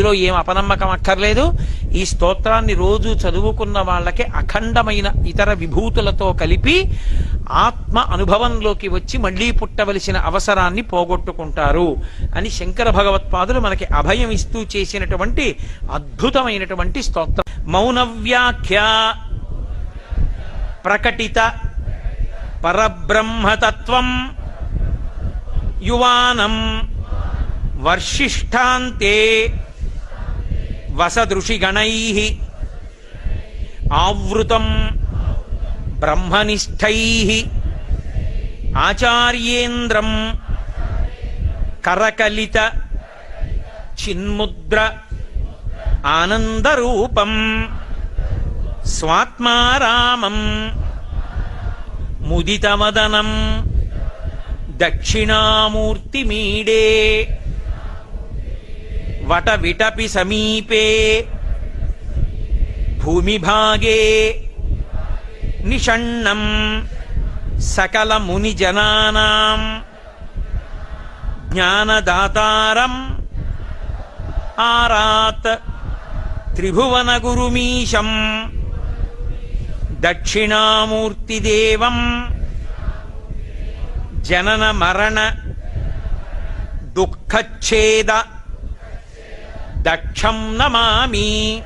ఇందులో ఏం అపనమ్మకం అక్కర్లేదు. ఈ స్తోత్రాన్ని రోజు చదువుకున్న వాళ్ళకి అఖండమైన ఇతర విభూతులతో కలిపి ఆత్మ అనుభవంలోకి వచ్చి మళ్ళీ పుట్టవలసిన అవసరాన్ని పోగొట్టుకుంటారు అని శంకర భగవత్పాదులు మనకి అభయం ఇస్తూ చేసినటువంటి అద్భుతమైనటువంటి స్తోత్రం. మౌన వ్యాఖ్య ప్రకటిత పరబ్రహ్మతత్వం యువానం వర్షిష్టాంతే వసదృషిగణై ఆవృతం బ్రహ్మనిష్టై. ఆచార్యేంద్రం కరకలిత చిన్ముద్ర ఆనందరూపం స్వాత్మారామం ముదితమదనం దక్షిణామూర్తిమీడే. वटविटपि समीपे भूमिभागे निषण्णम् सकलमुनिजनानाम् ज्ञानदातारम् आरात् त्रिभुवनगुरुमीशम् दक्षिणामूर्तिदेवम् जननमरण दुःखच्छेद దక్షం నమామి.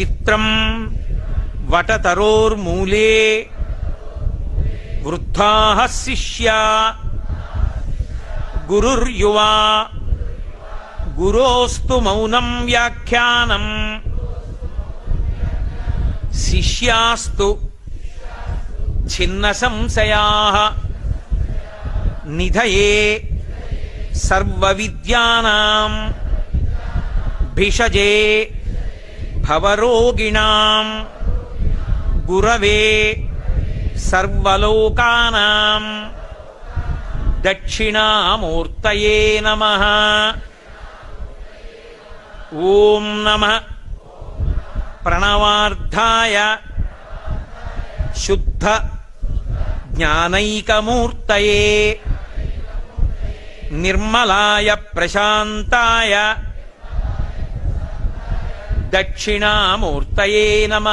చిత్రం వటతరోర్మూలే. వృద్ధా శిష్యా. గురుర్యువా. గురోస్తు మౌనం వ్యాఖ్యానం. శిష్యాస్తు చిన్న సంశయా నిధయే. సర్వవిద్యానాం. भिषजे भवरोगिणां गुरवे सर्वलोकानां दक्षिणामूर्तये नमः। ॐ नमः। प्रणवार्धाय शुद्ध ज्ञानैकमूर्तये। निर्मलाय प्रशान्ताय దక్షిణామూర్తయే నమ.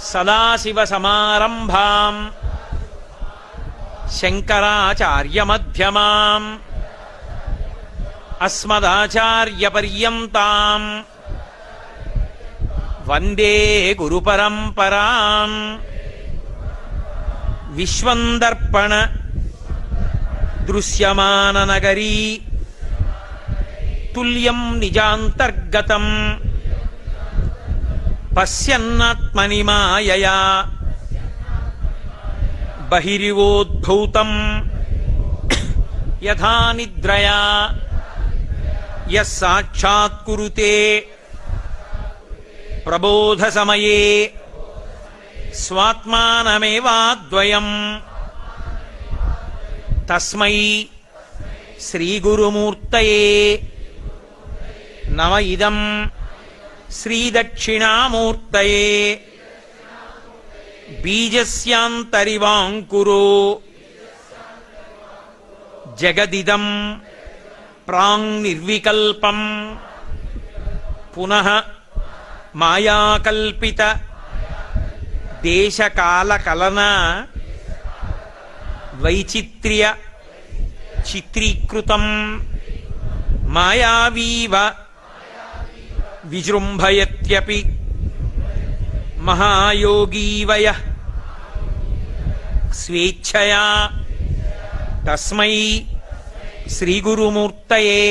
సదాశివసమారంభాం. శంకరాచార్యమధ్యమాం. అస్మదాచార్యపర్యంతాం. వందే గురుపరంపరాం. విశ్వందర్పణ దృశ్యమాననగరీ. तुल्यम निजातर्गतम पश्यन्नात्मनि मायया। बहिरिवोद्भूतम। यथा निद्रया। यच्छात्कुरुते प्रबोध समये स्वात्मानमेवाद्वयम्। तस्मै నమ ఇదం శ్రీదక్షిణామూర్తయే. బీజస్యాంతరివాంకురో. జగదిదం ప్రాంగ్ నిర్వికల్పం పునః మాయాకల్పిత. దేశకాలకలన. వైచిత్ర్య. చిత్రీకృతం. మాయావీవ. విజృంభయత్యపి మహాయోగీవయ స్వేచ్ఛయా తస్మై శ్రీగురుమూర్తయే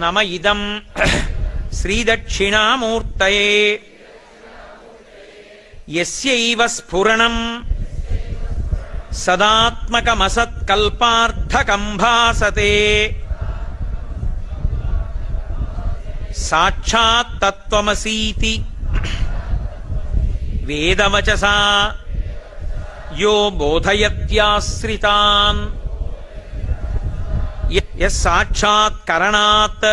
నమ ఇదం శ్రీదక్షిణామూర్తయే యస్యైవ స్ఫురణం సదాత్మకమసత్కల్పార్థకం భాసతే సదాత్మకమసత్కల్పార్థకంభాసతే సాక్షాత్తత్వమసీతి వేదవచసా యో బోధయత్యాశ్రితాన్ సాక్షాత్కరణాత్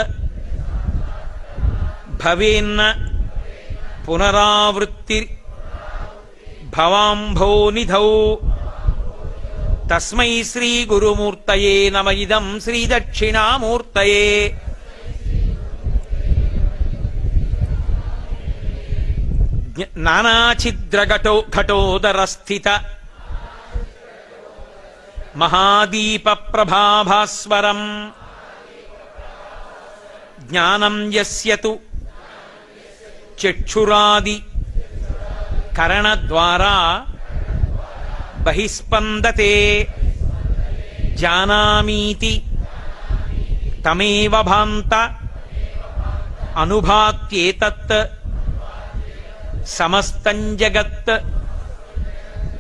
భవేన్న పునరావృత్తి భవాంభోనిధౌ తస్మై శ్రీ గురుమూర్తయే నమ ఇదం శ్రీదక్షిణామూర్తయే దక్షిణామూర్తయే ఘటోదర స్థిత మహాదీప ప్రభాభాస్వరం జ్ఞానం యస్యతు చక్షురాది కరణద్వారా బహిస్పందతే జానామీతి తమేవ భాంత అనుభాత్యేతత్ సమస్తం జగత్.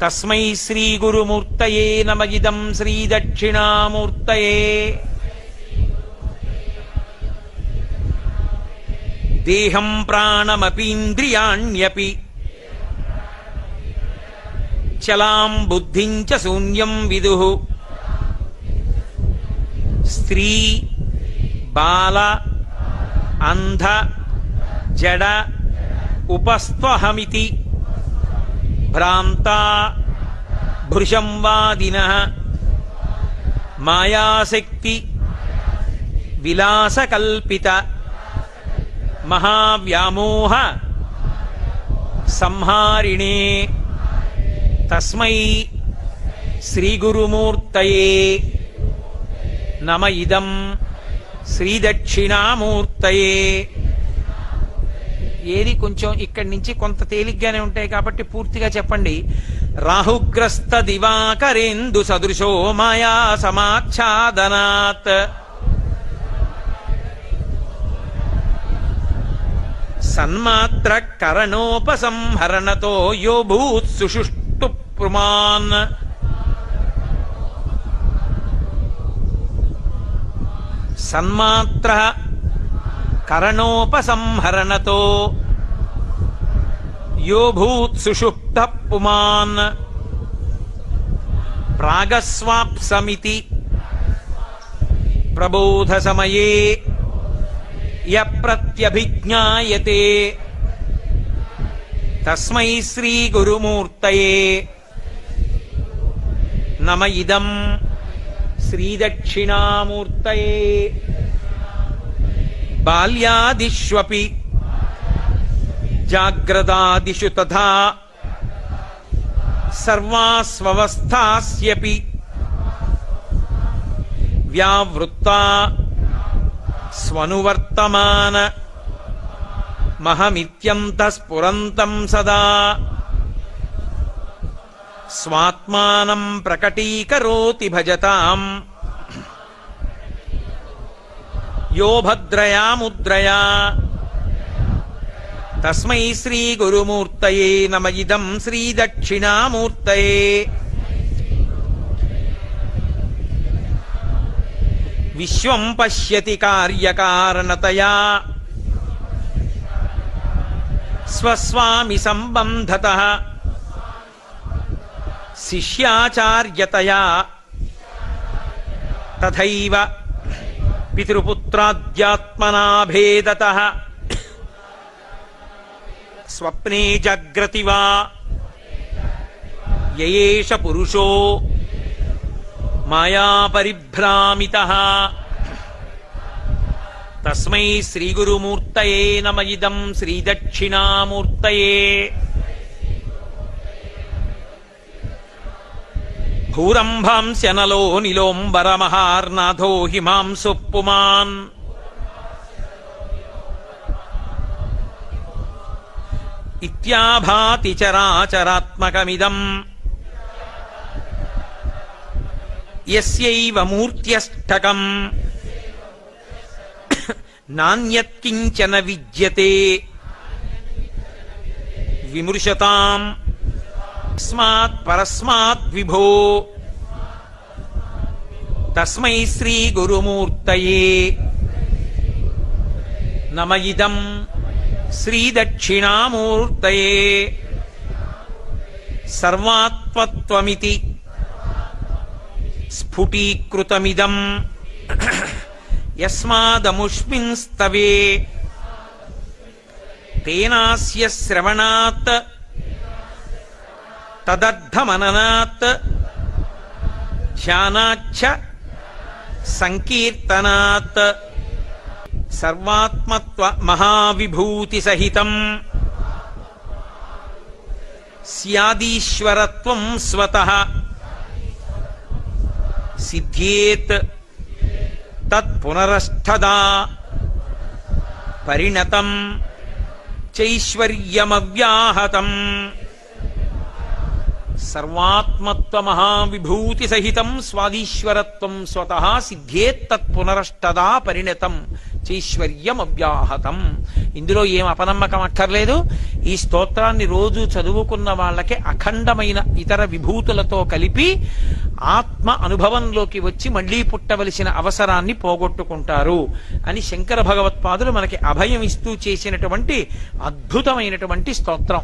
తస్మై శ్రీ గురుమూర్తయే నమ ఇదం శ్రీ దక్షిణామూర్తయే. దేహం ప్రాణమపీంద్రియాణ్యపి. చలాం బుద్ధిం చ శూన్యం విదు. స్త్రీ బాల అంధ జడ उपस्त्वहमिति भ्रान्ता भृशंवादिनः मायाशक्ति विलासकल्पित। महाव्यामोह संहारिणे। तस्मै श्रीगुरुमूर्तये नम इदम् श्रीदक्षिणामूर्तये। ఏది కొంచెం ఇక్కడి నుంచి కొంత తేలిగ్గానే ఉంటాయి కాబట్టి పూర్తిగా చెప్పండి. రాహుగ్రస్త దివాకరేందు సదృశో మాయా సమాచ్ఛాదనాత్ సన్మాత్ర కరణోపసంహరణతో యో భూత్ సుషుష్టు ప్రమాన్ సన్మాత్ర కరణోపసంహరణతో. యో సుషుప్త పుమాన్. ప్రాగస్వాప్సమితి. ప్రబోధ సమయే య ప్రత్యభిజ్ఞాయతే తస్మై శ్రీ గురుమూర్తయే నమ ఇదం శ్రీదక్షిణామూర్తయే. బాల్యాదిష్వపి. జాగ్రదాదిషు తథా సర్వాస్వస్థాస్యపి వ్యావృత్త స్వనువర్తమాన. మహమిత్యంత స్ఫురంతం సదా. స్వాత్మానం ప్రకటీకరోతి భజతాం. యో భద్రయా ముద్రయా. తస్మై శ్రీ గురుమూర్తయే నమ ఇదం శ్రీ దక్షిణామూర్తయే. విశ్వం పశ్యతి కార్యకారణతయా. స్వస్వామి సంబంధత. శిష్యాచార్యతయా. తథైవ పితృపుత్రాద్యాత్మనాభేదత స్వప్నే జాగ్రతి వా యయేష పురుషో మాయా పరిభ్రామిత తస్మై శ్రీగురుమూర్తయే నమ ఇదం శ్రీదక్షిణామూర్తయే భూరంభాంశనలో నిలోంబరమహార్నాథో హిమాంసు పుమాన్ ఇత్యాభాతి చరాచరాత్మకమిదం ఎస్యైవ మూర్త్యష్టకం నాణ్యత్కించన విద్యతే విమృశతాం తస్మాత్ పరస్మాత్ విభో తస్మై శ్రీ గురుమూర్తయే నమయిదం శ్రీ దక్షిణామూర్తయే సర్వాత్మత్వమితి స్ఫుటీకృతమిదం యస్మాదముష్మింస్తవే తేనాస్య శ్రవణాత్ तदर्थमननात् ध्यानाच्च सङ्कीर्तनात् सर्वात्मत्वमहाविभूतिसहितम् स्यादीश्वरत्वम् स्वतः सिद्ध्येत् तत्पुनरष्ठदा परिणतम् चैश्वर्यमव्याहतम् సర్వాత్మత్వ మహావిభూతి సహితం స్వాదీశ్వరత్వం స్వతః సిద్ధేత్తత్పునరష్టదా పరిణతం చైశ్వర్యం అవ్యాహతం ఇందులో ఏం అపనమ్మకం అక్కర్లేదు. ఈ స్తోత్రాన్ని రోజు చదువుకున్న వాళ్ళకి అఖండమైన ఇతర విభూతులతో కలిపి ఆత్మ అనుభవంలోకి వచ్చి మళ్ళీ పుట్టవలసిన అవసరాన్ని పోగొట్టుకుంటారు అని శంకర భగవత్పాదులు మనకి అభయం ఇస్తూ చేసినటువంటి అద్భుతమైనటువంటి స్తోత్రం.